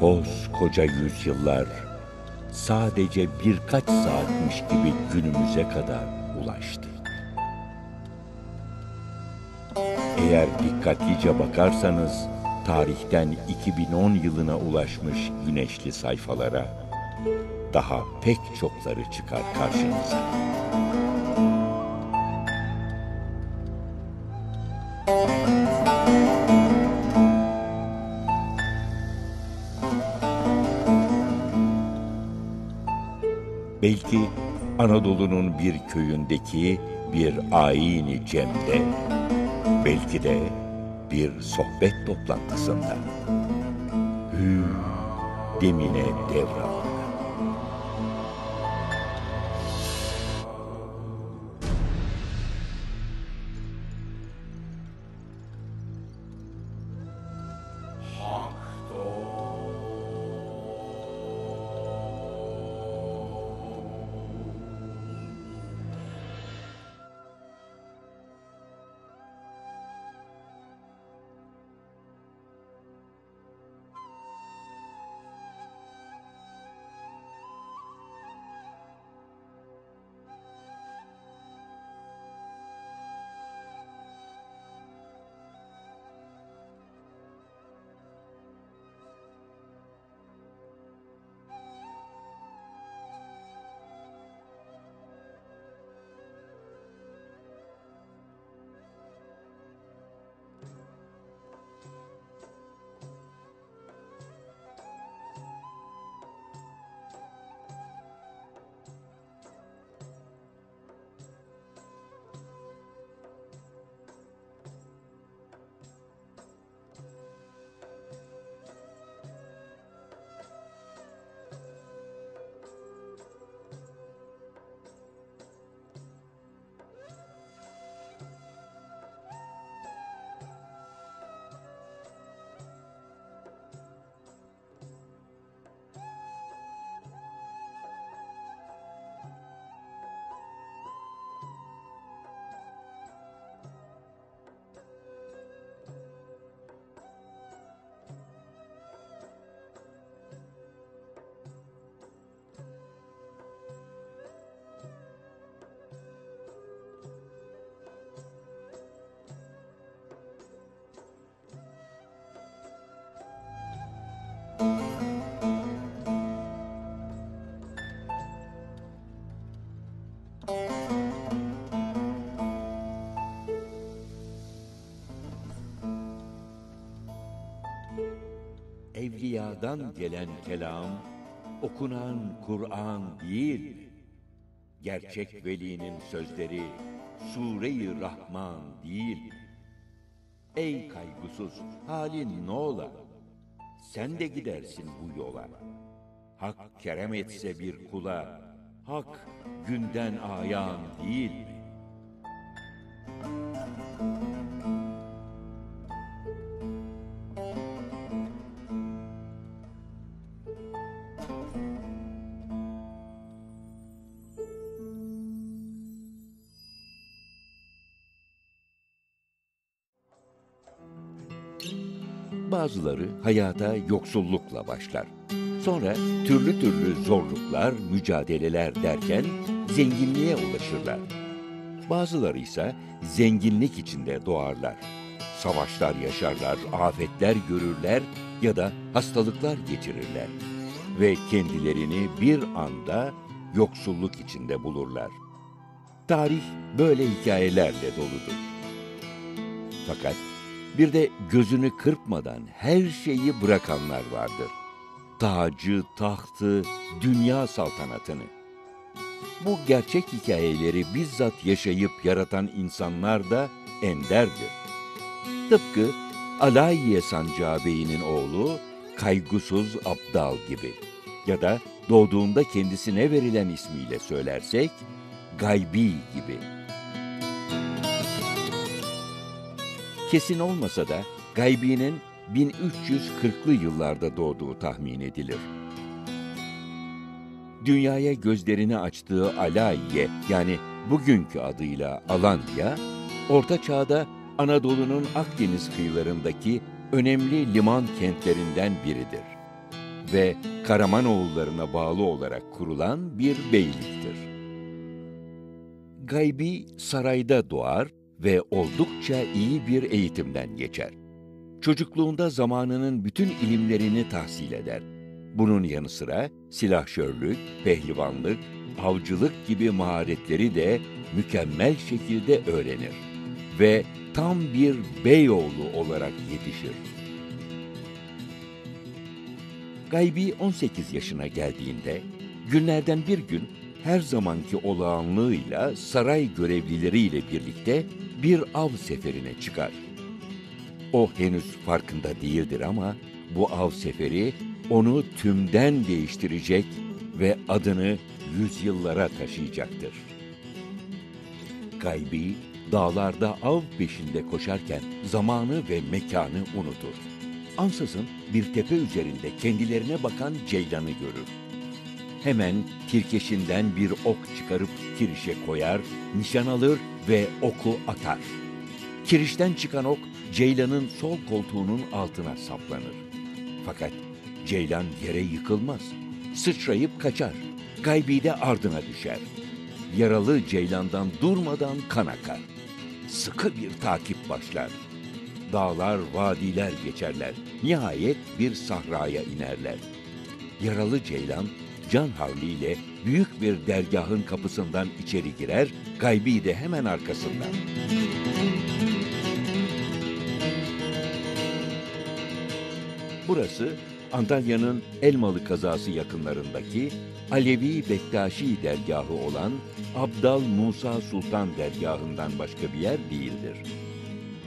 Koskoca yüzyıllar sadece birkaç saatmiş gibi günümüze kadar ulaştı. Eğer dikkatlice bakarsanız tarihten 2010 yılına ulaşmış güneşli sayfalara daha pek çokları çıkar karşınıza. Anadolu'nun bir köyündeki bir ayini cemde, belki de bir sohbet toplantısında. Hü demine devran. Evliyadan gelen kelam, okunan Kur'an değil. Gerçek velinin sözleri Sure-i Rahman değil. Ey kaygısız, halin ne ola? Sen de gidersin bu yola. Hak kerem etse bir kula, hak günden ayan değil mi? Bazıları hayata yoksullukla başlar. Sonra türlü türlü zorluklar, mücadeleler derken zenginliğe ulaşırlar. Bazıları ise zenginlik içinde doğarlar. Savaşlar yaşarlar, afetler görürler ya da hastalıklar geçirirler. Ve kendilerini bir anda yoksulluk içinde bulurlar. Tarih böyle hikayelerle doludur. Fakat bir de gözünü kırpmadan her şeyi bırakanlar vardır. Tacı, tahtı, dünya saltanatını. Bu gerçek hikayeleri bizzat yaşayıp yaratan insanlar da enderdir. Tıpkı Alayiye Sancağı Bey'inin oğlu Kaygusuz Abdal gibi ya da doğduğunda kendisine verilen ismiyle söylersek Gaybi gibi. Kesin olmasa da Gaybi'nin 1340'lı yıllarda doğduğu tahmin edilir. Dünyaya gözlerini açtığı Alayiye yani bugünkü adıyla Alanya, Orta Çağ'da Anadolu'nun Akdeniz kıyılarındaki önemli liman kentlerinden biridir. ve Karamanoğullarına bağlı olarak kurulan bir beyliktir. Gaybi sarayda doğar ve oldukça iyi bir eğitimden geçer. Çocukluğunda zamanının bütün ilimlerini tahsil eder. Bunun yanı sıra silahşörlük, pehlivanlık, avcılık gibi maharetleri de mükemmel şekilde öğrenir ve tam bir beyoğlu olarak yetişir. Gaybi 18 yaşına geldiğinde günlerden bir gün her zamanki olağanlığıyla saray görevlileriyle birlikte bir av seferine çıkar. O henüz farkında değildir ama bu av seferi onu tümden değiştirecek ve adını yüzyıllara taşıyacaktır. Gaybi, dağlarda av peşinde koşarken zamanı ve mekanı unutur. Ansızın bir tepe üzerinde kendilerine bakan ceylanı görür. Hemen tirkeşinden bir ok çıkarıp kirişe koyar, nişan alır ve oku atar. Kirişten çıkan ok Ceylan'ın sol koltuğunun altına saplanır. Fakat Ceylan yere yıkılmaz. Sıçrayıp kaçar. Gaybi de ardına düşer. Yaralı Ceylan'dan durmadan kan akar. Sıkı bir takip başlar. Dağlar, vadiler geçerler. Nihayet bir sahraya inerler. Yaralı Ceylan can havliyle büyük bir dergahın kapısından içeri girer, Gaybi de hemen arkasından. Burası Antalya'nın Elmalı kazası yakınlarındaki Alevi Bektaşi dergahı olan Abdal Musa Sultan dergahından başka bir yer değildir.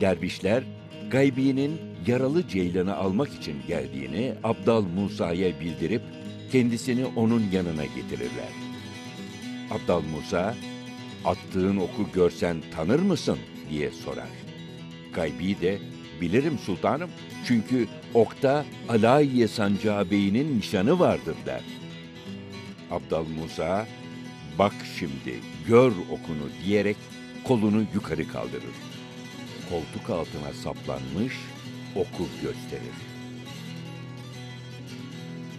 Dervişler, Gaybi'nin yaralı Ceylan'ı almak için geldiğini Abdal Musa'ya bildirip kendisini onun yanına getirirler. Abdal Musa, attığın oku görsen tanır mısın diye sorar. Gaybi de, bilirim sultanım çünkü okta Alayiye Sancağı Bey'inin nişanı vardır der. Abdal Musa, bak şimdi gör okunu diyerek kolunu yukarı kaldırır. Koltuk altına saplanmış oku gösterir.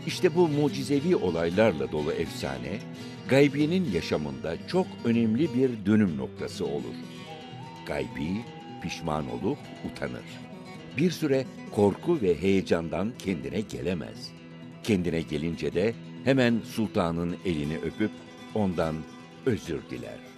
İşte bu mucizevi olaylarla dolu efsane, Gaybi'nin yaşamında çok önemli bir dönüm noktası olur. Gaybi pişman olup utanır. Bir süre korku ve heyecandan kendine gelemez. Kendine gelince de hemen sultanın elini öpüp ondan özür diler.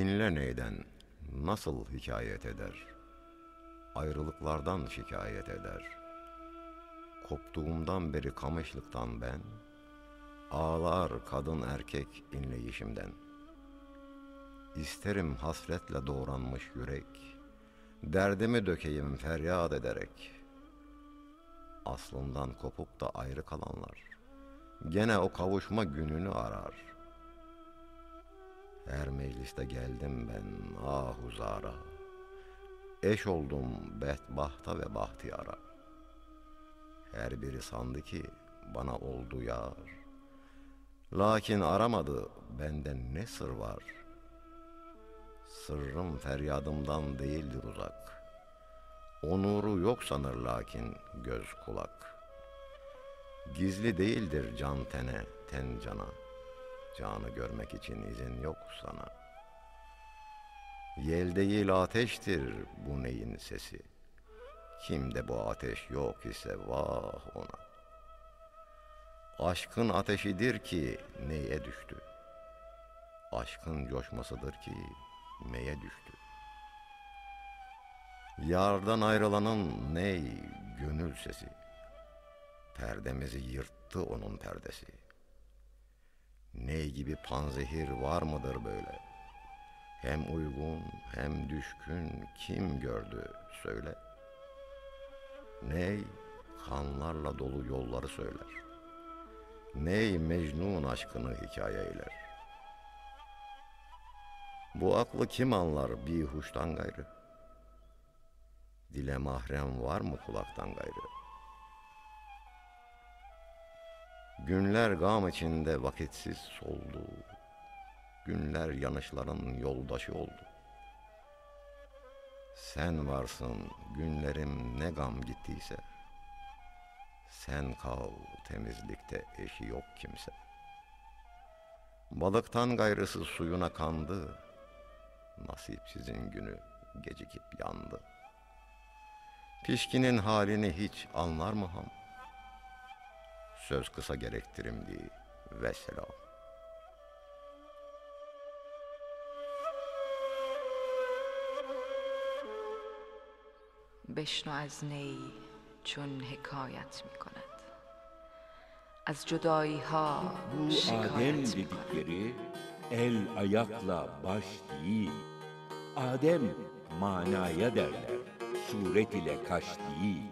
Dinle neyden, nasıl hikayet eder? Ayrılıklardan şikayet eder. Koptuğumdan beri kamışlıktan ben, ağlar kadın erkek inleyişimden. İsterim hasretle doğranmış yürek, derdimi dökeyim feryat ederek. Aslından kopup da ayrı kalanlar, gene o kavuşma gününü arar.'' Mecliste geldim ben ah huzara. Eş oldum bedbahta ve bahtiyara. Her biri sandı ki bana oldu yar. Lakin aramadı benden ne sır var. Sırrım feryadımdan değildir uzak. Onuru yok sanır lakin göz kulak. Gizli değildir can tene, ten cana.'' Canı görmek için izin yok sana. Yel değil ateştir bu neyin sesi. Kimde bu ateş yok ise vah ona. Aşkın ateşidir ki neye düştü. Aşkın coşmasıdır ki meye düştü. Yardan ayrılanın ney gönül sesi. Perdemizi yırttı onun perdesi.'' Ne gibi panzehir var mıdır böyle? Hem uygun hem düşkün kim gördü söyle. Ney kanlarla dolu yolları söyler. Ney Mecnun aşkını hikaye eyler. Bu aklı kim anlar bir huştan gayrı? Dile mahrem var mı kulaktan gayrı? Günler gam içinde vakitsiz soldu. Günler yanışların yoldaşı oldu. Sen varsın günlerim ne gam gittiyse. Sen kal temizlikte eşi yok kimse. Balıktan gayrısı suyuna kandı. Nasipsizin günü gecikip yandı. Pişkinin halini hiç anlar mı ham? Söz kısa gerektirimdi ve selam. بشنو از نی چون حکایت می کند از جدایی ها Bu Adem شکایت می کند dedikleri el ayakla baş değil. Adem manaya derler. Suret ile kaş değil.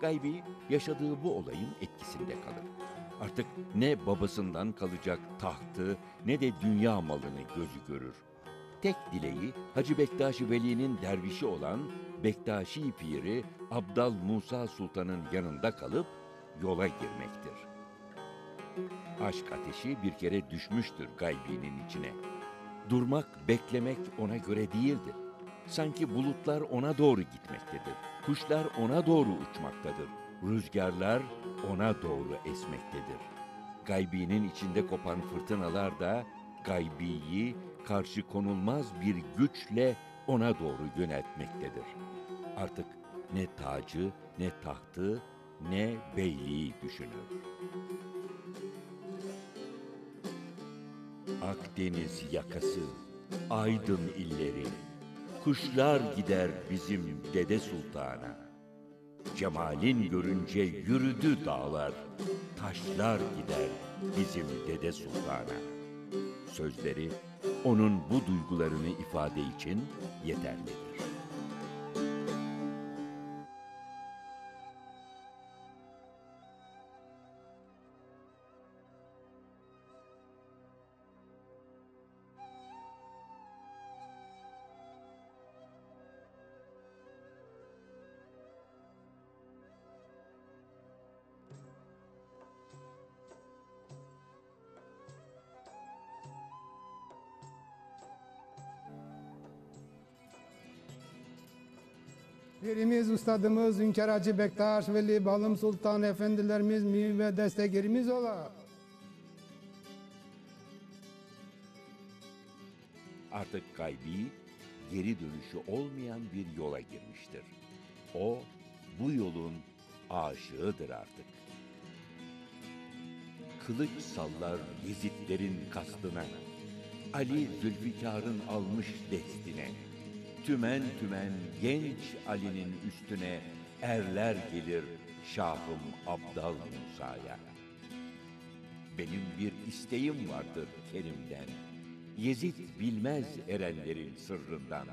Gaybi yaşadığı bu olayın etkisinde kalır. Artık ne babasından kalacak tahtı ne de dünya malını gözü görür. Tek dileği Hacı Bektaşi Veli'nin dervişi olan Bektaşi Piri Abdal Musa Sultan'ın yanında kalıp yola girmektir. Aşk ateşi bir kere düşmüştür gaybinin içine. Durmak, beklemek ona göre değildir. Sanki bulutlar ona doğru gitmektedir. Kuşlar ona doğru uçmaktadır. Rüzgarlar ona doğru esmektedir. Gaybinin içinde kopan fırtınalar da gaybiyi karşı konulmaz bir güçle ona doğru yöneltmektedir. Artık ne tacı, ne tahtı, ne beyliği düşünür. Akdeniz yakası, Aydın illeri, kuşlar gider bizim dede sultana. Cemalin görünce yürüdü dağlar, taşlar gider bizim dede sultana. Sözleri onun bu duygularını ifade için yeterlidir. Pirimiz, ustadımız, Hünkar Hacı Bektaş, Veli Balım Sultan Efendilerimiz mühim ve desteklerimiz ola. Artık Gaybi geri dönüşü olmayan bir yola girmiştir. O bu yolun aşığıdır artık. Kılıç sallar Yezidlerin kastına. Ali Zülfikar'ın almış destine. Tümen tümen genç Ali'nin üstüne erler gelir Şahım Abdal Musa'ya. Benim bir isteğim vardır Kerim'den. Yezid bilmez erenlerin sırrından.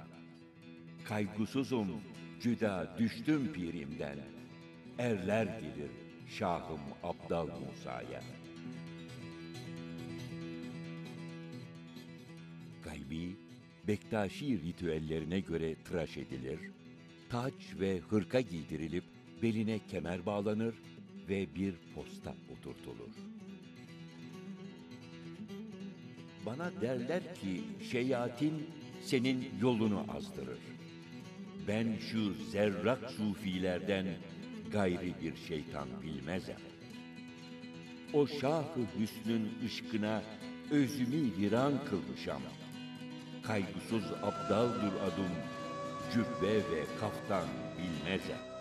Kaygısızım, cüda düştüm pirimden. Erler gelir Şahım Abdal Musa'ya. Gaybi, Bektaşi ritüellerine göre tıraş edilir, taç ve hırka giydirilip beline kemer bağlanır ve bir posta oturtulur. Bana derler ki şeyatin senin yolunu azdırır. Ben şu zerrak sufilerden gayri bir şeytan bilmezem. O şah-ı hüsnün ışkına özümü viran kılmışam. Kaygısız abdaldır adım, cübbe ve kaftan bilmezem.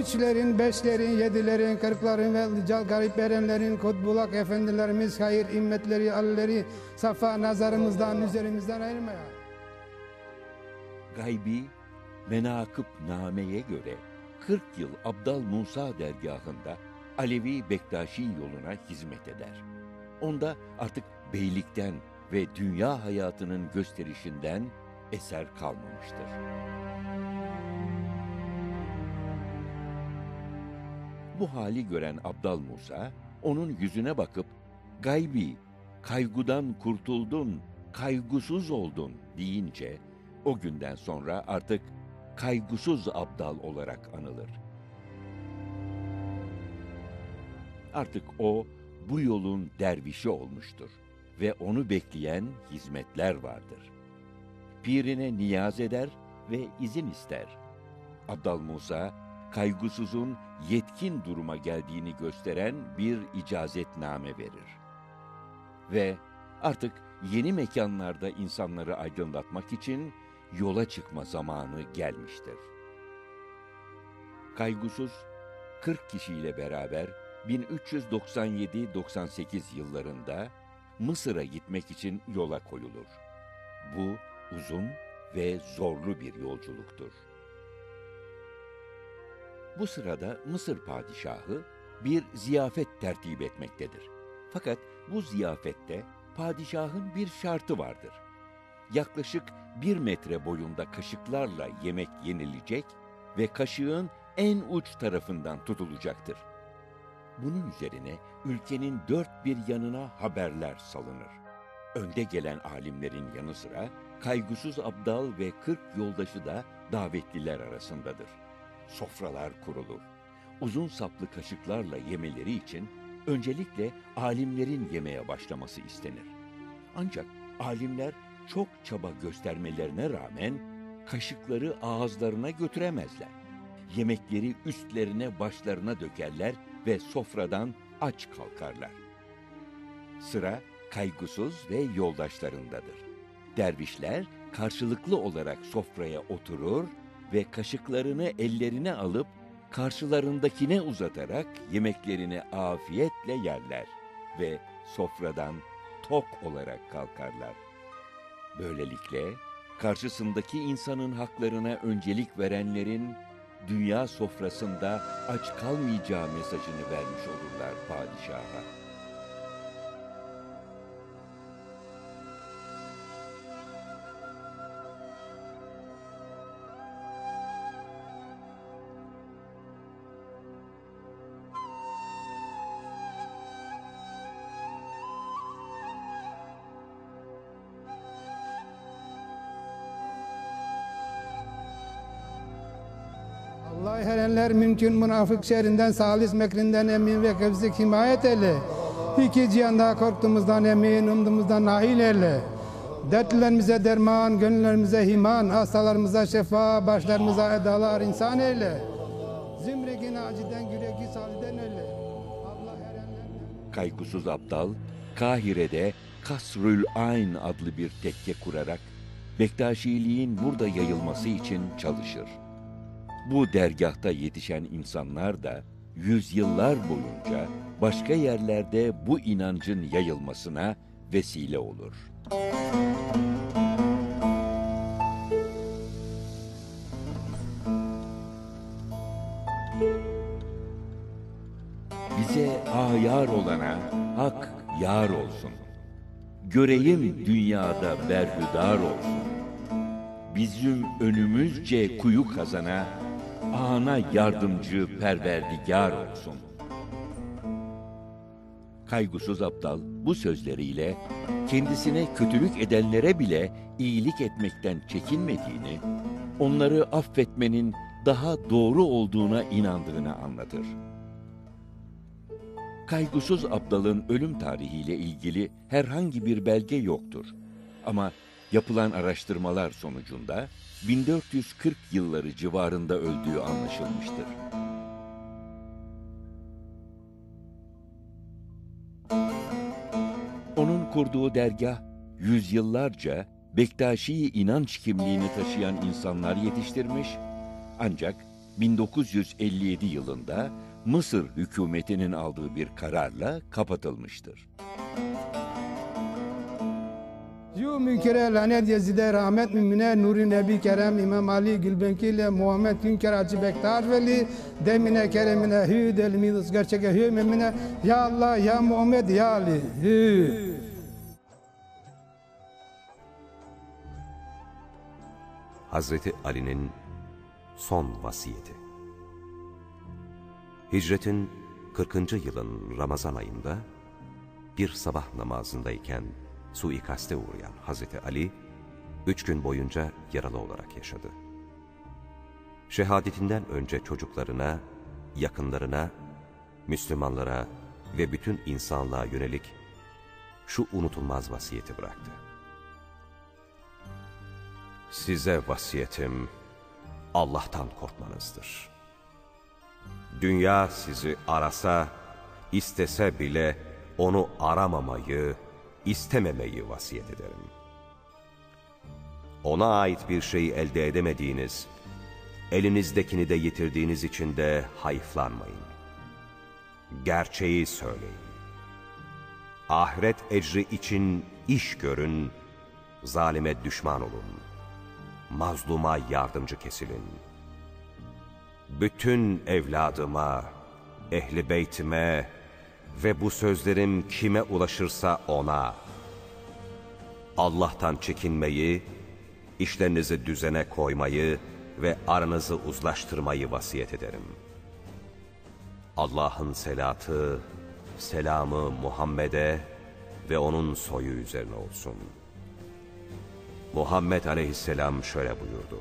Üçlerin, beşlerin, yedilerin, kırkların ve garip erenlerin, kutbulak efendilerimiz, hayır immetleri, alleri, safa nazarımızdan, üzerimizden ayırmaya. Gaybi Menakıb Name'ye göre 40 yıl Abdal Musa dergahında Alevi Bektaşi yoluna hizmet eder. Onda artık beylikten ve dünya hayatının gösterişinden eser kalmamıştır. Bu hali gören Abdal Musa, onun yüzüne bakıp, gaybi, kaygudan kurtuldun, kaygusuz oldun deyince, o günden sonra artık kaygusuz Abdal olarak anılır. Artık o, bu yolun dervişi olmuştur ve onu bekleyen hizmetler vardır. Pirine niyaz eder ve izin ister. Abdal Musa, kaygısızın yetkin duruma geldiğini gösteren bir icazetname verir. Ve artık yeni mekanlarda insanları aydınlatmak için yola çıkma zamanı gelmiştir. Kaygusuz 40 kişiyle beraber 1397-98 yıllarında Mısır'a gitmek için yola koyulur. Bu uzun ve zorlu bir yolculuktur. Bu sırada Mısır padişahı bir ziyafet tertip etmektedir. Fakat bu ziyafette padişahın bir şartı vardır. Yaklaşık bir metre boyunda kaşıklarla yemek yenilecek ve kaşığın en uç tarafından tutulacaktır. Bunun üzerine ülkenin dört bir yanına haberler salınır. Önde gelen alimlerin yanı sıra kaygısız abdal ve kırk yoldaşı da davetliler arasındadır. Sofralar kurulur. Uzun saplı kaşıklarla yemeleri için öncelikle alimlerin yemeye başlaması istenir. Ancak alimler çok çaba göstermelerine rağmen kaşıkları ağızlarına götüremezler. Yemekleri üstlerine başlarına dökerler ve sofradan aç kalkarlar. Sıra kaygısız ve yoldaşlarındadır. Dervişler karşılıklı olarak sofraya oturur ve kaşıklarını ellerine alıp karşılarındakine uzatarak yemeklerini afiyetle yerler ve sofradan tok olarak kalkarlar. Böylelikle karşısındaki insanın haklarına öncelik verenlerin dünya sofrasında aç kalmayacağı mesajını vermiş olurlar padişaha. Allah erenler mümkün münafık şerrinden, salis mekrinden emin ve kevzik himayet eyle. İki cihanda korktuğumuzdan emin, umduğumuzdan nail eyle. Dertlerimize derman, gönüllerimize himan, hastalarımıza şefa, başlarımıza edalar insan eyle. Zümregin aciden, güreki saliden eyle. Kaygısız Abdal, Kahire'de Kasrül Ayn adlı bir tekke kurarak Bektaşiliğin burada yayılması için çalışır. Bu dergahta yetişen insanlar da yüzyıllar boyunca başka yerlerde bu inancın yayılmasına vesile olur. Bize ayar olana hak yar olsun. Göreyim dünyada berhudar olsun. Bizim önümüzce kuyu kazana, ana yardımcı perverdigar olsun. Kaygısız aptal bu sözleriyle kendisine kötülük edenlere bile iyilik etmekten çekinmediğini, onları affetmenin daha doğru olduğuna inandığını anlatır. Kaygısız Abdal'ın ölüm tarihiyle ilgili herhangi bir belge yoktur. Ama yapılan araştırmalar sonucunda 1440 yılları civarında öldüğü anlaşılmıştır. Onun kurduğu dergah yüzyıllarca Bektaşi inanç kimliğini taşıyan insanlar yetiştirmiş ancak 1957 yılında Mısır hükümetinin aldığı bir kararla kapatılmıştır. Yu münkere lanet yezide rahmet mümine Nuri Nebi Kerem İmam Ali Gülbenki ile Muhammed Hünker Hacı Bektaş Veli demine keremine hü delimiz gerçeke hü memine ya Allah ya Muhammed ya Ali hü. Hazreti Ali'nin son vasiyeti. Hicretin 40. yılın Ramazan ayında bir sabah namazındayken suikaste uğrayan Hazreti Ali, üç gün boyunca yaralı olarak yaşadı. Şehadetinden önce çocuklarına, yakınlarına, Müslümanlara ve bütün insanlığa yönelik şu unutulmaz vasiyeti bıraktı. Size vasiyetim Allah'tan korkmanızdır. Dünya sizi arasa, istese bile onu aramamayı, istememeyi vasiyet ederim. Ona ait bir şeyi elde edemediğiniz, elinizdekini de yitirdiğiniz için de hayıflanmayın. Gerçeği söyleyin. Ahiret ecri için iş görün, zalime düşman olun. Mazluma yardımcı kesilin. Bütün evladıma, ehli beytime ve bu sözlerim kime ulaşırsa ona, Allah'tan çekinmeyi, işlerinizi düzene koymayı ve aranızı uzlaştırmayı vasiyet ederim. Allah'ın selatı, selamı Muhammed'e ve onun soyu üzerine olsun. Muhammed aleyhisselam şöyle buyurdu.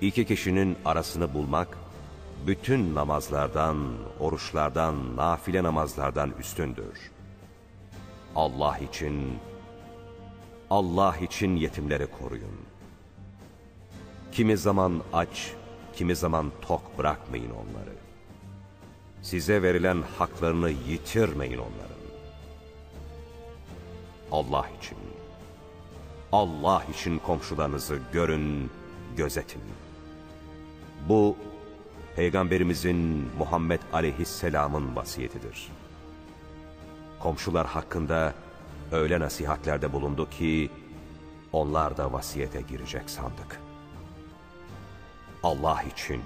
İki kişinin arasını bulmak, bütün namazlardan, oruçlardan, nafile namazlardan üstündür. Allah için, Allah için yetimleri koruyun. Kimi zaman aç, kimi zaman tok bırakmayın onları. Size verilen haklarını yitirmeyin onların. Allah için, Allah için komşularınızı görün, gözetin. Bu, Peygamberimizin Muhammed Aleyhisselam'ın vasiyetidir. Komşular hakkında öyle nasihatlerde bulundu ki, onlar da vasiyete girecek sandık. Allah için,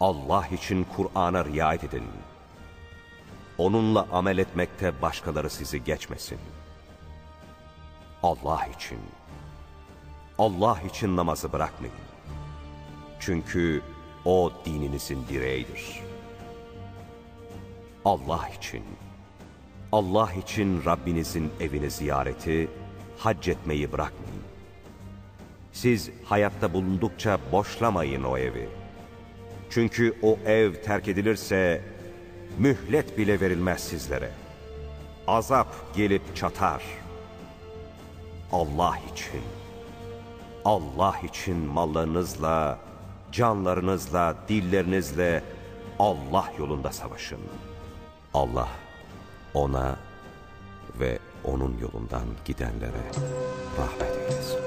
Allah için Kur'an'a riayet edin. Onunla amel etmekte başkaları sizi geçmesin. Allah için, Allah için namazı bırakmayın. Çünkü o dininizin direğidir. Allah için, Allah için Rabbinizin evini ziyareti, hac etmeyi bırakmayın. Siz hayatta bulundukça boşlamayın o evi. Çünkü o ev terk edilirse mühlet bile verilmez sizlere. Azap gelip çatar. Allah için, Allah için mallarınızla, canlarınızla, dillerinizle Allah yolunda savaşın. Allah ona ve onun yolundan gidenlere rahmet eylesin.